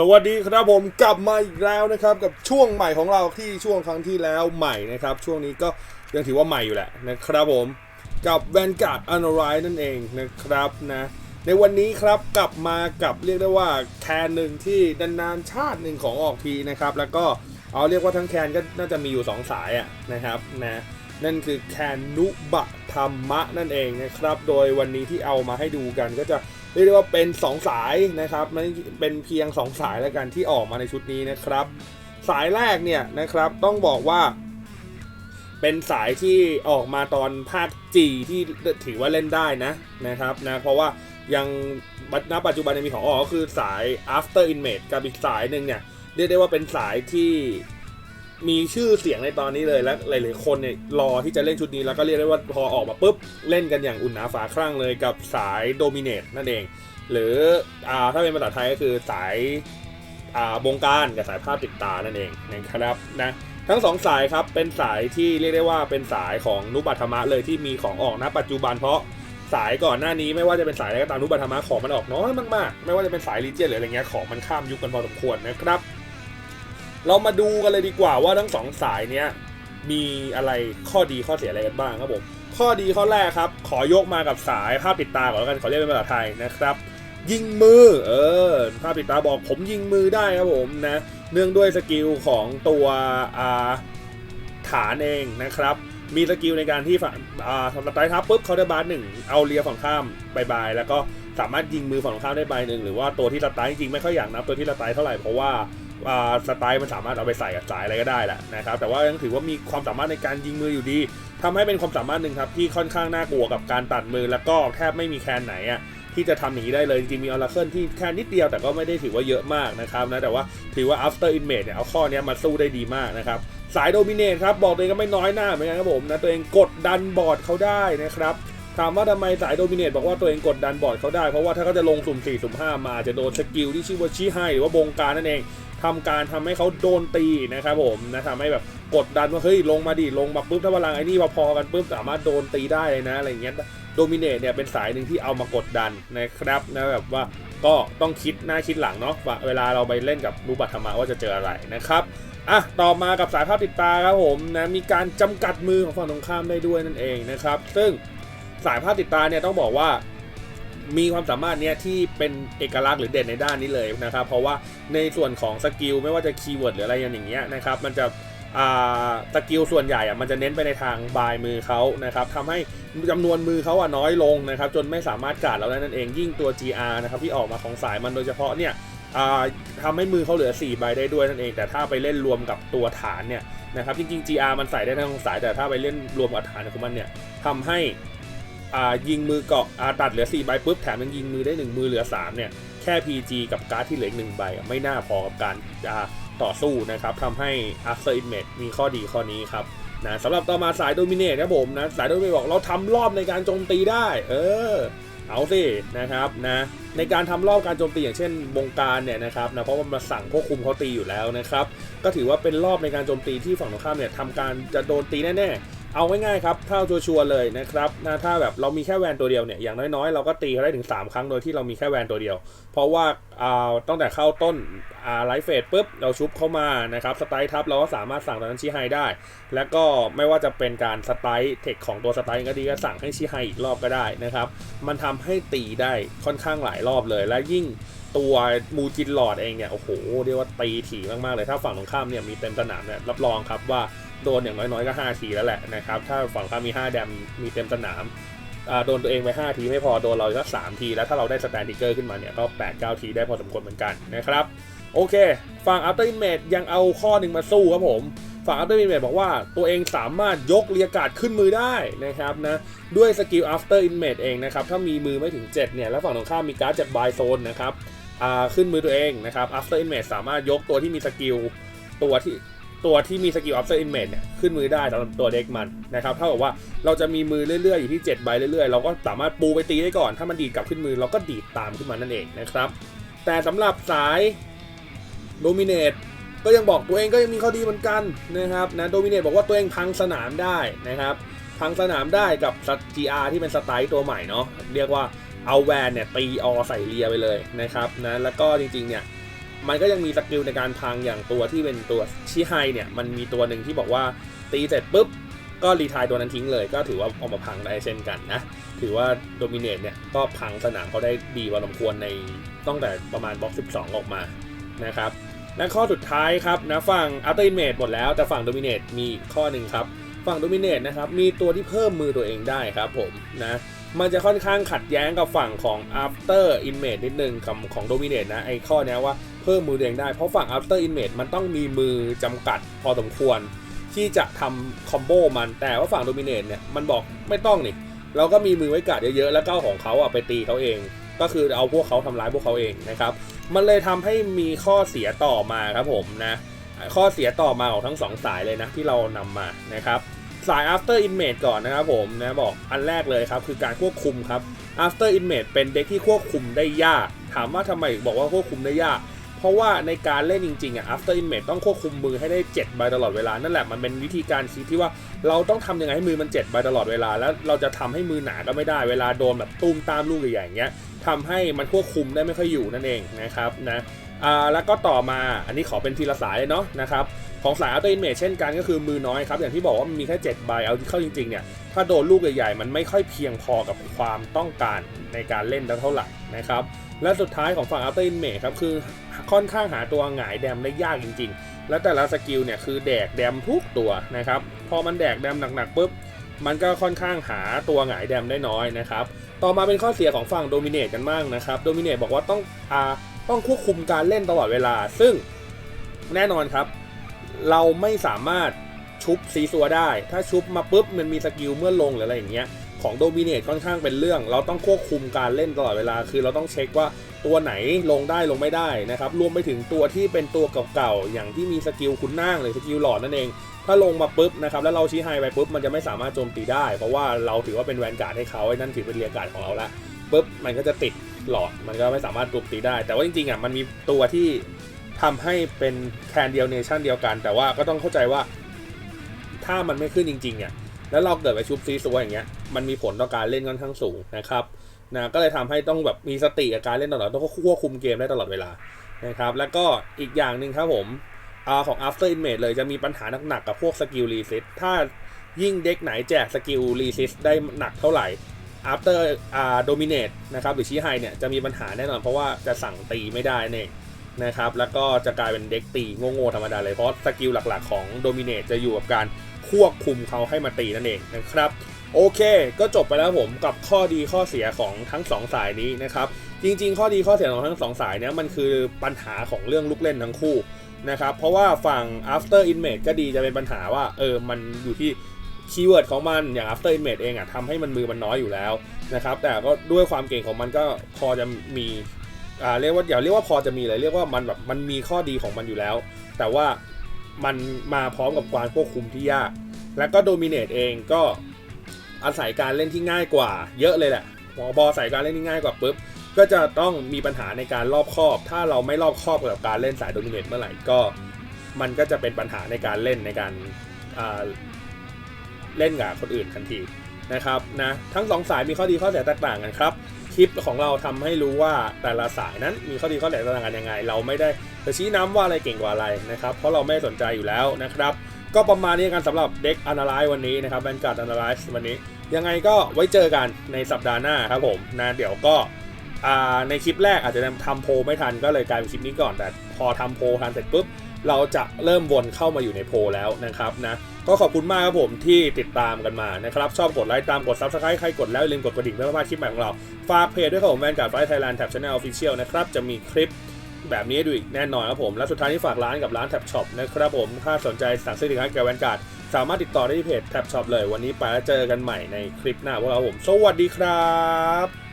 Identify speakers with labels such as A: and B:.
A: สวัสดีครับผมกลับมาอีกแล้วนะครับกับช่วงใหม่ของเราที่ช่วงครั้งที่แล้วใหม่นะครับ ช่วงนี้ก็ยังถือว่าใหม่อยู่แหละนะครับผมกับแวนการ์ดอันไรนั่นเองนะครับนะในวันนี้ครับกลับมากับเรียกได้ว่าแคนหนึ่งที่นานๆชาติหนึ่งของออกทีนะครับ แล้วก็เอาเรียกว่าทั้งแคนก็น่าจะมีอยู่ 2 สายอะนะครับนะนั่นคือแคนนุบะธรรมะนั่นเองนะครับ โดยวันนี้ที่เอามาให้ดูกันก็จะ รียกได้ว่าเป็น 2 สายนะครับไม่เป็นเพียง 2 สายแล้วกันที่ออกมาในชุดนี้นะครับ สายแรกเนี่ยนะครับต้องบอกว่า เป็นสายที่ออกมาตอนภาคจีที่ถือว่าเล่นได้นะนะครับนะเพราะว่ายังณปัจจุบันยังมีของออกก็คือสาย after inmate กับอีกสายหนึ่งเนี่ยเรียกได้ว่าเป็นสายที่ มีชื่อเสียงในตอนนี้เลยและหลาย ๆ คนเนี่ยรอที่จะเล่นชุดนี้แล้วก็เรียกได้ว่าพอออกมาปุ๊บ เล่นกันอย่างอุ่นหนาฝาครั่งเลยกับสาย dominate นั่นเอง หรืออ่าถ้าเป็นภาษาไทยก็คือสายอ่าบงการกับสายภาพติดตานั่นเองนะครับนะทั้งสองสายครับเป็นสายที่เรียกได้ว่าเป็นสายของนุบัตธรรมะเลยที่มีของออกณปัจจุบันเพราะสายก่อนหน้านี้ไม่ว่าจะเป็นสายอะไรก็ตามนุบัตธรรมะของมันออกน้อยมากๆ ไม่ว่าจะเป็นสายลีเจียนหรืออะไรเงี้ยของมันข้ามยุคกันพอสมควรนะครับ เรามาดูกันเลยดีกว่าว่าทั้งสองสายเนี้ยมีอะไรข้อดีข้อเสียอะไรกันบ้างครับผมข้อดีข้อแรกครับ ขอยกมากับสายภาพติดตาก่อนแล้วกันขอเรียกเป็นภาษาไทยนะครับ ยิงมือเออภาพติดตาบอกผมยิงมือได้ครับผมนะเนื่องด้วยสกิลของตัวอาฐานเองนะครับ มีสกิลในการที่ฝั่งอ่าสไตล์ทับปุ๊บเขาได้บาร์หนึ่งเอาเลียฝั่งข้ามบายบายแล้วก็สามารถยิงมือฝั่งข้ามได้ใบหนึ่งหรือว่าตัวที่สไตล์จริงๆไม่ค่อยอยากนับตัวที่สไตล์เท่าไหร่เพราะว่า สไตล์มันสามารถเอาไปใส่กับสายอะไรก็ได้แหละนะครับแต่ว่ายังถือว่ามีความสามารถในการยิงมืออยู่ดีทำให้เป็นความสามารถหนึ่งครับที่ค่อนข้างน่ากลัวกับการตัดมือแล้วก็แทบไม่มีแคนไหนอะที่จะทำอย่างนี้ได้เลยจริงมีออร์เคิลที่แค่นิดเดียวแต่ก็ไม่ได้ถือว่าเยอะมากนะครับนะแต่ว่าถือว่า after inmate เนี่ยเอาข้อเนี้ยมาสู้ได้ดีมากนะครับสายโดมิเนตครับบอกตัวเองก็ไม่น้อยหน้าเหมือนกันครับผมนะตัวเองกดดันบอร์ดเขาได้นะครับถามว่าทำไมสายโดมิเนตบอกว่าตัวเองกดดันบอร์ดเขาได้เพราะว่าถ้าเขาจะลงสุ่ม4สุ่ม5มาจะโดนสกิลที่ชื่อว่าชี้ให้หรือว่าบงการนั่นเอง ทำการทำให้เขาโดนตีนะครับผมนะทำให้แบบกดดันว่าเฮ้ยลงมาดิลงมาปุ๊บถ้าพลังไอ้นี่พอๆกันปุ๊บสามารถโดนตีได้เลยนะอะไรเงี้ยโดมิเนตเนี่ยเป็นสายหนึ่งที่เอามากดดันนะครับนะแบบว่าก็ต้องคิดหน้าคิดหลังเนาะเวลาเราไปเล่นกับรูบัตธรรมะว่าจะเจออะไรนะครับอะต่อมากับสายภาพติดตาครับผมนะมีการจำกัดมือของฝั่งตรงข้ามได้ด้วยนั่นเองนะครับ ซึ่งสายภาพติดตาเนี่ยต้องบอกว่า มีความสามารถเนี้ยที่เป็นเอกลักษณ์หรือเด่นในด้านนี้เลยนะครับ เพราะว่าในส่วนของสกิลไม่ว่าจะคีย์เวิร์ดหรืออะไรอย่างเงี้ยนะครับ มันจะสกิลส่วนใหญ่อะมันจะเน้นไปในทางบายมือเขานะครับทำให้จำนวนมือเขาอะน้อยลงนะครับ จนไม่สามารถการดเราได้นั่นเองยิ่งตัว GR นะครับที่ออกมาของสายมันโดยเฉพาะเนี่ยทำให้มือเขาเหลือ 4 ใบได้ด้วยนั่นเอง แต่ถ้าไปเล่นรวมกับตัวฐานเนี่ยนะครับจริงๆ GR มันใส่ได้ทั้งสายแต่ถ้าไปเล่นรวมกับฐานของมันเนี่ยทำให้ ยิงมือเกาะอาตัดเหลือ 4 ใบปุ๊บแถมยังยิงมือได้ 1 มือเหลือ 3 เนี่ย แค่ PG กับการ์ดที่เหลืออีกหนึ่งใบ ไม่น่าพอกับการต่อสู้นะครับทำให้ After Inmate มีข้อดีข้อนี้ครับนะสำหรับต่อมาสายโดมิเนตนะผมนะสายโดมิเนตบอกเราทำรอบในการโจมตีได้ เออเอาสินะครับนะในการทำรอบการโจมตีอย่างเช่นบงการเนี่ยนะครับนะเพราะว่ามาสั่งควบคุมเขาตีอยู่แล้วนะครับ ก็ถือว่าเป็นรอบในการโจมตีที่ฝั่งตรงข้ามเนี่ยทำการจะโดนตีแน่ๆ เอาง่ายๆครับเท่าชัวร์ๆเลยนะครับนะถ้าแบบเรามีแค่แวนตัวเดียวเนี่ยอย่างน้อยๆ เราก็ตีเขาได้ถึง 3 ครั้งโดยที่เรามีแค่แวนตัวเดียว เพราะว่าอ่าตั้งแต่เข้าต้นอ่าไลฟ์เฟสปุ๊บเราชุบเข้ามานะครับสไตล์ทับเราก็สามารถสั่งตอนนั้นชี้ไฮได้ แล้วก็ไม่ว่าจะเป็นการสไตล์เทคของตัวสไตล์ก็ดีก็สั่งให้ชี้ไฮอีกรอบก็ได้นะครับมันทำให้ตีได้ค่อนข้างหลายรอบเลย และยิ่งตัวมูจินหลอดเองเนี่ยโอ้โหเรียกว่าตีถี่มากๆเลยถ้าฝั่งตรงข้ามเนี่ยมีเต็มสนามเนี่ยรับรองครับว่า โดนอย่างน้อยๆก็ 5 ทีแล้วแหละนะครับ ถ้าฝั่งข้ามมี 5 แดมมีเต็มสนามโดนตัวเองไป 5 ทีไม่พอ โดนเราก็3ทีแล้วถ้าเราได้สแตนดิเกอร์ขึ้นมาเนี่ยก็ 8 9 ทีได้พอสมควรเหมือนกันนะครับ โอเค ฝั่ง After Inmate ยังเอาข้อหนึ่งมาสู้ครับผม ฝั่ง After Inmate บอกว่าตัวเองสามารถยกเรียกาดขึ้นมือได้นะครับนะด้วยสกิล After Inmate เมดเองนะครับถ้ามีมือไม่ถึง 7 เนี่ยแล้วฝั่งตรงข้ามมีการ์ดจากบายโซนนะครับขึ้นมือตัวเองนะครับ After Inmate สามารถยกตัวที่มีสกิลตัวที่ ตัวที่มีสกิล After Inmate เมดเนี่ยขึ้นมือได้สำหรับตัวเด็กมันนะครับเท่ากับว่าเราจะมีมือเรื่อยๆ อยู่ที่7ใบเรื่อยๆ เราก็สามารถปูไปตีได้ก่อน ถ้ามันดีดกลับขึ้นมือเราก็ดีดตามขึ้นมานั่นเองนะครับ แต่สำหรับสายโดมิเนตก็ยังบอกตัวเองก็ยังมีข้อดีเหมือนกันนะครับนะโดมิเนตบอกว่าตัวเองพังสนามได้นะครับพังสนามได้กับ GR ที่เป็นสไตล์ตัวใหม่เนาะเรียกว่าเอาแวนเนี่ยตีออใส่เรียไปเลยนะครับนะแล้วก็จริงๆเนี่ย มันก็ยังมีสกิลในการพังอย่างตัวที่เป็นตัวชิไฮเนี่ยมันมีตัวหนึ่งที่บอกว่าตีเสร็จปุ๊บก็รีทายตัวนั้นทิ้งเลย ก็ถือว่าเอามาพังได้เช่นกันนะ ถือว่าโดมิเนตเนี่ยก็พังสนามเขาได้ดีพอสมควรในตั้งแต่ประมาณบล็อก 12 ออกมานะครับและข้อสุดท้ายครับนะฝั่งอัลเตอร์เมดหมดแล้วแต่ฝั่งโดมิเนตมีข้อหนึ่งครับฝั่งโดมิเนตนะครับมีตัวที่เพิ่มมือตัวเองได้ครับผมนะมันจะค่อนข้างขัดแย้งกับฝั่งของ after inmate นิดนึงกับของ dominate นะไอ้ข้อนี้ว่า เพิ่มมือตัวเองได้ เพราะฝั่ง after inmate มันต้องมีมือจำกัดพอสมควร ที่จะทำคอมโบมัน แต่ว่าฝั่ง dominate เนี่ยมันบอกไม่ต้องนี่เราก็มีมือไว้กัดเยอะๆ แล้วก็ของเขาอะไปตีเขาเอง ก็คือเอาพวกเขาทำร้ายพวกเขาเองนะครับ มันเลยทำให้มีข้อเสียต่อมาครับผมนะข้อเสียต่อมาของทั้งสองสายเลยนะที่เรานำมานะครับสาย after inmate ก่อนนะครับผมนะบอกอันแรกเลยครับคือการควบคุมครับ after inmate เป็นเด็กที่ควบคุมได้ยาก ถามว่าทำไมบอกว่าควบคุมได้ยาก เพราะว่าในการเล่นจริงๆอะ after inmate ต้องควบคุมมือให้ได้7ใบตลอดเวลา นั่นแหละมันเป็นวิธีการคิดที่ว่าเราต้องทำยังไงให้มือมัน7ใบตลอดเวลา แล้วเราจะทำให้มือหนาก็ไม่ได้เวลาโดนแบบตุ้มตามลูกใหญ่ๆอย่างเงี้ยทำให้มันควบคุมได้ไม่ค่อยอยู่นั่นเองนะครับนะอ่าแล้วก็ต่อมาอันนี้ขอเป็นทีละสายเลยเนาะนะครับของสายอัลเตอร์อินเมเช่นกันก็คือมือน้อยครับอย่างที่บอกว่ามันมีแค่7ใบเอาเข้าจริงๆเนี่ยถ้าโดนลูกใหญ่ๆมันไม่ค่อยเพียงพอกับความต้องการในการเล่นเท่าไหร่นะครับ และสุดท้ายของฝั่งอัลเตอร์อินเมครับคือค่อนข้างหาตัวหงายแดมได้ยากจริง ๆ และแต่ละสกิลเนี่ยคือแดกแดมทุกตัวนะครับ พอมันแดกแดมหนักๆปุ๊บมันก็ค่อนข้างหาตัวหงายแดมได้น้อยนะครับ ต่อมาเป็นข้อเสียของฝั่งโดมิเนตกันบ้างนะครับโดมิเนตบอกว่าต้องอาต้องควบคุมการเล่นตลอดเวลา ซึ่งแน่นอนครับ เราไม่สามารถชุบซีซัวได้ ถ้าชุบมาปุ๊บมันมีสกิลเมื่อลงหรืออะไรอย่างเงี้ย ของโดมิเนตค่อนข้างเป็นเรื่อง เราต้องควบคุมการเล่นตลอดเวลา คือเราต้องเช็คว่าตัวไหนลงได้ลงไม่ได้นะครับ รวมไปถึงตัวที่เป็นตัวเก่าๆ อย่างที่มีสกิลคุณนั่งหรือสกิลหลอดนั่นเอง ถ้าลงมาปุ๊บนะครับแล้วเราชี้ไฮไปปุ๊บมันจะไม่สามารถโจมตีได้ เพราะว่าเราถือว่าเป็นแวนการ์ดให้เขาไอ้นั่นถือเป็นเรียกการ์ดของเราละปุ๊บมันก็จะติดหลอดมันก็ไม่สามารถโจมตีได้ แต่ว่าจริงๆอะมันมีตัวที่ทำให้เป็นแคนเดียวเนชั่นเดียวกัน แต่ว่าก็ต้องเข้าใจว่าถ้ามันไม่ขึ้นจริงๆเนี่ย แล้วเราเกิดไปชุบซีซัวอย่างเงี้ยมันมีผลต่อการเล่นค่อนข้างสูงนะครับนะก็เลยทำให้ต้องแบบมีสติกับการเล่นตลอดต้องควบคุมเกมได้ตลอดเวลานะครับแล้วก็อีกอย่างหนึ่งครับผมอาของ after inmate เลยจะมีปัญหาหนักๆกับพวกสกิลรีเซ็ตถ้ายิ่งเด็กไหนแจกสกิลรีเซ็ตได้หนักเท่าไหร่ after อ่า dominate นะครับหรือชี้ไฮเนี่ยจะมีปัญหาแน่นอนเพราะว่าจะสั่งตีไม่ได้เองนะครับแล้วก็จะกลายเป็นเด็กตีโง่ๆธรรมดาเลยเพราะสกิลหลักๆของ dominate จะอยู่กับการ ควบคุมเขาให้มาตีนั่นเองนะครับโอเค ก็จบไปแล้วผมกับข้อดีข้อเสียของทั้งสองสายนี้นะครับจริง ๆ ข้อดีข้อเสียของทั้งสองสายเนี้ยมันคือปัญหาของเรื่องลูกเล่นทั้งคู่นะครับเพราะว่าฝั่ง after inmate ก็ดีจะเป็นปัญหาว่าเออมันอยู่ที่คีย์เวิร์ดของมันอย่าง after inmate เองอะทำให้มันมือมันน้อยอยู่แล้วนะครับแต่ก็ด้วยความเก่งของมันก็พอจะมีอ่าเรียกว่าอย่าเรียกว่าพอจะมีเลยเรียกว่ามันแบบมันมีข้อดีของมันอยู่แล้ว แต่ว่า มันมาพร้อมกับการควบคุมที่ยาก แล้วก็ dominate เองก็อาศัยการเล่นที่ง่ายกว่า เยอะเลยแหละพอบออาศัยการเล่นที่ง่ายกว่าปุ๊บก็จะต้องมีปัญหาในการรอบครอบ ถ้าเราไม่รอบครอบกับการเล่นสายโดมิเนตเมื่อไหร่ก็ มันก็จะเป็นปัญหาในการเล่นในการเล่นกับคนอื่นทันทีนะครับนะทั้งสองสายมีข้อดีข้อเสียแตกต่างกันครับ ลิปของเราทำให้รู้ว่าแต่ละสายนั้นมีข้อดีข้อเสียแตกต่างกันยังไง เราไม่ได้จะชี้น้ำว่าอะไรเก่งกว่าอะไรนะครับ เพราะเราไม่สนใจอยู่แล้วนะครับ ก็ประมาณนี้กันสำหรับเด็ก Analyze วันนี้นะครับแบนการ์ด Analyze วันนี้ ยังไงก็ไว้เจอกันในสัปดาห์หน้าครับผมนะเดี๋ยวก็ในคลิปแรกอาจจะทำโพไม่ทันก็เลยกลายเป็นคลิปนี้ก่อน แต่พอทำโพทันเสร็จปุ๊บเราจะเริ่มวนเข้ามาอยู่ในโพแล้วนะครับนะ ก็ขอบคุณมากครับผมที่ติดตามกันมานะครับ ชอบกดไลค์ตามกด Subscribe ใครกดแล้วอย่าลืมกดกระดิ่งเพื่อไม่พลาดคลิปใหม่ของเรา ฝากเพจด้วยครับผมแวนการ์ดไฟไทยแลนด์แท็บชาแนลออฟฟิเชียลนะครับ จะมีคลิปแบบนี้ดูอีกแน่นอนครับผม และสุดท้ายที่ฝากร้านกับร้านแท็บช็อปนะครับผมถ้าสนใจสั่งซื้อสินค้าเกี่ยวกับแวนการ์ดสามารถติดต่อได้ที่เพจแท็บช็อปเลยวันนี้ไปแล้วเจอกันใหม่ในคลิปหน้าพวกเราผม สวัสดีครับ